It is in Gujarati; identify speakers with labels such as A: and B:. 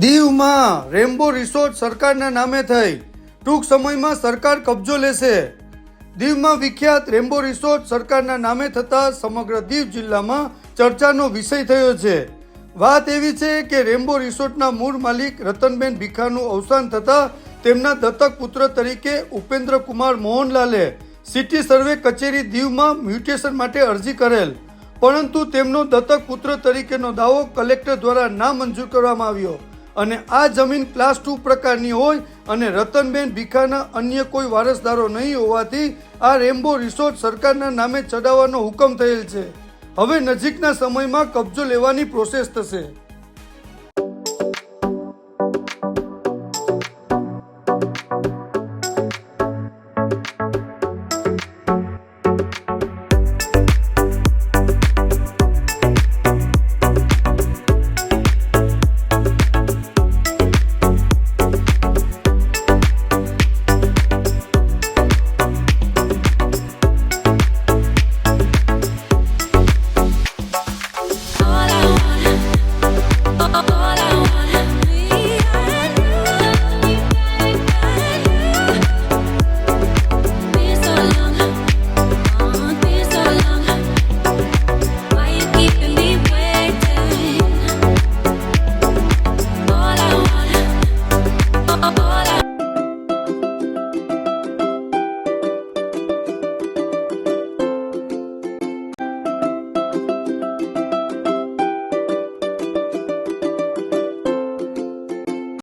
A: દીવમાં રેમ્બો રિસોર્ટ સરકારના નામે થઈ. ટૂંક સમયમાં સરકાર કબજો લેશે. દીવમાં વિખ્યાત રેમ્બો રિસોર્ટ સરકારના નામે થતાં સમગ્ર દીવ જિલ્લામાં ચર્ચાનો વિષય થયો છે. વાત એવી છે કે રેમ્બો રિસોર્ટના મૂળ માલિક રતનબેન ભીખાનું અવસાન થતાં તેમના દત્તક પુત્ર તરીકે ઉપેન્દ્ર કુમાર મોહનલાલે સિટી સર્વે કચેરી દીવમાં મ્યુટેશન માટે અરજી કરેલ. પરંતુ તેમનો દત્તક પુત્ર તરીકેનો દાવો કલેક્ટર દ્વારા નામંજૂર કરવામાં આવ્યો. અને આ જમીન ક્લાસ ટુ પ્રકારની હોય અને રતનબેન ભીખાના અન્ય કોઈ વારસદારો નહીં હોવાથી આ રેમ્બો રિસોર્ટ સરકારના નામે ચડાવવાનો હુકમ થયેલ છે. હવે નજીકના સમયમાં કબજો લેવાની પ્રોસેસ થશે.